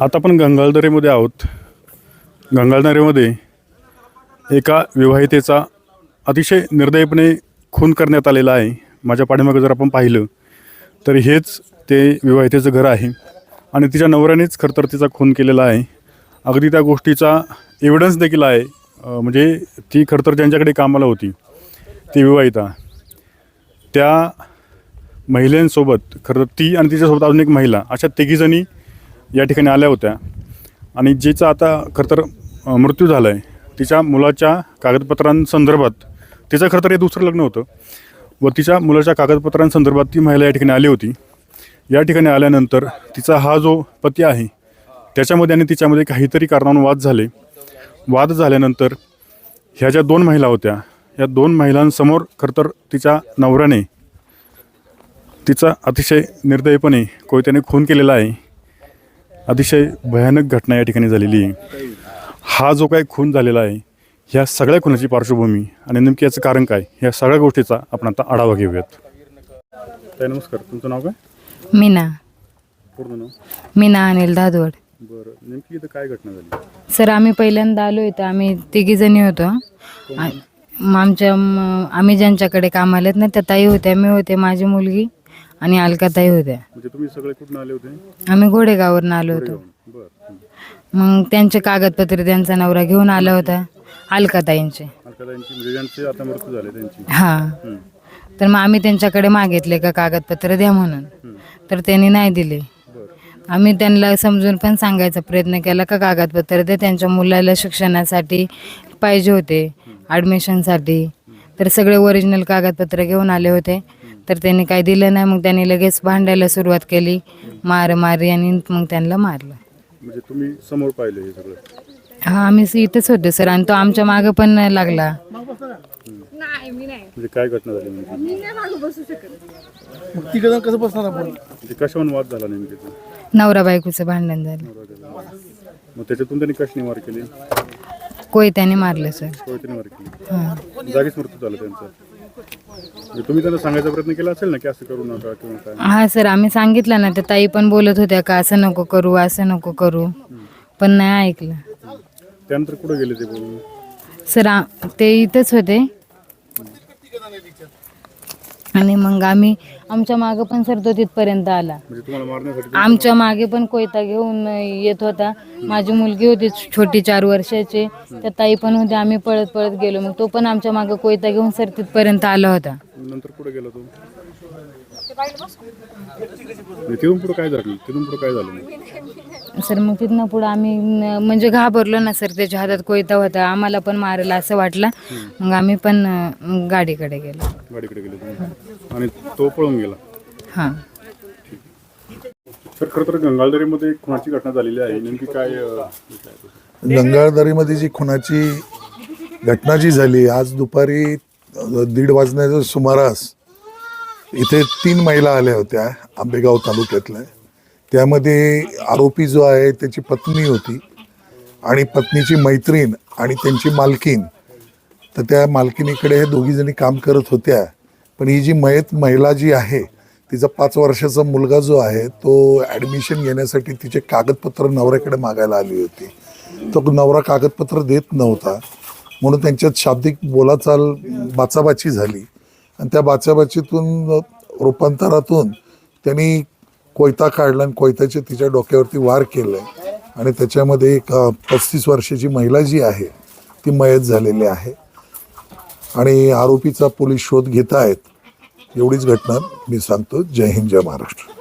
आता आपण गंगाळदरेमध्ये आहोत. गंगाळदरेमध्ये एका विवाहितेचा अतिशय निर्दयपणे खून करण्यात आलेला आहे. माझ्या पाठीमागं जर आपण पाहिलं तर हेच ते विवाहितेचं घर आहे. आणि तिच्या नवऱ्यानेच खरं तर तिचा खून केलेला आहे. अगदी त्या गोष्टीचा एव्हिडन्स देखील आहे. म्हणजे ती खरं तर ज्यांच्याकडे कामाला होती ती विवाहिता. त्या महिलांसोबत खरं तर ती आणि तिच्यासोबत अजून एक महिला अशा तिघीजणी या ठिकाणी आल्या होत्या. आणि जिचा आता खरं तर मृत्यू झाला आहे तिच्या मुलाच्या कागदपत्रांसंदर्भात तिचं खरं तर हे दुसरं लग्न होतं व तिच्या मुलाच्या कागदपत्रांसंदर्भात ती महिला या ठिकाणी आली होती. या ठिकाणी आल्यानंतर तिचा हा जो पती आहे त्याच्यामध्ये आणि तिच्यामध्ये काहीतरी कारणावरून वाद झाले. वाद झाल्यानंतर ह्या ज्या दोन महिला होत्या या दोन महिलांसमोर खरं तर तिच्या नवऱ्याने तिचा अतिशय निर्दयपणे कोयत्याने खून केलेला आहे. अतिशय भयानक घटना या ठिकाणी झालेली आहे. हा जो काही खून झालेला आहे ह्या सगळ्या खुनाची पार्श्वभूमी आणि नेमकी याचं कारण काय ह्या सगळ्या गोष्टीचा आपण आता आढावा घेऊयात. ताई नमस्कार. तुमचं नाव काय? मीना. पूर्ण नाव? मीना अनिल दादवड बरं. नेमकी इथं काय घटना झाली? सर आम्ही पहिल्यांदा आलो इथं. आम्ही तिघी जणी होतो. आ- मग आमच्या म- आम्ही ज्यांच्याकडे कामाला आहेत ना त्या ताई होत्या मी होते माझी मुलगी. आणि अलकाताई होत्या. म्हणजे तुम्ही सगळे कुठून आले होते? आम्ही घोडेगाववरून आलो होतो. बरं. मग त्यांचे कागदपत्र त्यांचा नवरा घेऊन आला होता अलकाताईंचे. अलकाताईंची म्हणजे ज्यांचे आता मृत्यू झाले त्यांची. हां. तर मग आम्ही त्यांच्याकडे मागितले का कागदपत्र द्या म्हणून. तर त्यांनी नाही दिले. बरं. आम्ही त्यांना समजून पण सांगायचा प्रयत्न केला का कागदपत्र ते त्यांच्या मुलाला शिक्षणासाठी पाहिजे होते ॲडमिशनसाठी तर सगळे ओरिजिनल कागदपत्र घेऊन आले होते. तर त्यांनी काही दिलं नाही मग त्यांनी लगेच भांडायला सुरुवात केली. मार मारी आणि मग त्यांना मारलं. म्हणजे तुम्ही समोर पाहिलं हे सगळं? हा आम्ही इथंच होतो सर. आणि तो आमच्या मागं पण नाही लागला म्हणजे काय घटना झाली म्हणजे मग कसं बसणार आपण? म्हणजे कशावरून वाद झाला नेमकी तो? नवरा बायकोचं भांडण झालं. मग त्याच्यातून त्यांनी कशी निवार केली? कोयत्याने मारलं सर. कोयते निवार केली. हां. जागीच मृत्यू झाला त्यांचा. म्हणजे तुम्ही त्यांना सांगायचा प्रयत्न केला असेल ना की असं करू नका किंवा काय? हा सर आम्ही सांगितलं ना त्या ताई पण बोलत होत्या का असं नको करू असं नको करू. पण नाही ऐकलं. त्यानंतर कुठे गेले ते बोलून? सर आ- ते इथंच होते. आणि मग आम्ही आमच्या मागं पण सर तो तिथपर्यंत आला. म्हणजे तुम्हाला मारण्यासाठी आमच्या मागे पण कोयता घेऊन येत होता. माझी मुलगी होती छोटी चार वर्षाची. त्या ताई पण होते. आम्ही पळत पळत गेलो. मग तो पण आमच्या मागं कोयता घेऊन सर तिथपर्यंत आला होता. नंतर कुठे गेला तो? तिथून पुढे काय झालं? तिथून पुढे काय झालं? मग? सर मग तिथनं पुढं आम्ही न- म्हणजे घाबरलो ना सर त्याच्या हातात कोयता होता. आम्हाला पण मारेल असं वाटलं. मग आम्ही पण अं, गाडीकडे गेलो. गाडीकडे गेले तुम्ही. आणि तो पळून गेला? हां. तर खरं तर गंगाळदरीमध्ये एक खुनाची घटना झालेली आहे. नेमकी काय अं? गंगाळदरीमध्ये जी खुनाची घटना जी झाली आज दुपारी अ, दीड वाजण्याच्या सुमारास इथे तीन महिला आल्या होत्या आंबेगाव तालुक्यातल्या. त्यामध्ये आरोपी जो आहे त्याची पत्नी होती आणि पत्नीची मैत्रीण आणि त्यांची मालकीन तर त्या मालकिनीकडे हे दोघीजणी काम करत होत्या. पण ही जी मयत महिला जी आहे तिचा पाच वर्षाचा मुलगा जो आहे तो ॲडमिशन घेण्यासाठी तिचे कागदपत्र नवऱ्याकडे मागायला आली होती. तो नवरा कागदपत्र देत नव्हता. म्हणून त्यांच्यात शाब्दिक बोलाचाल बाचाबाची झाली. आणि त्या बाचाबाचीतून रूपांतरातून त्यांनी कोयता काढला आणि कोयत्याचे तिच्या डोक्यावरती वार केले आणि त्याच्यामध्ये एक पस्तीस वर्षाची महिला जी आहे ती मयत झालेली आहे. आणि आरोपीचा पोलीस शोध घेत आहेत एवढीच घटना मी सांगतो. जय हिंद जय महाराष्ट्र.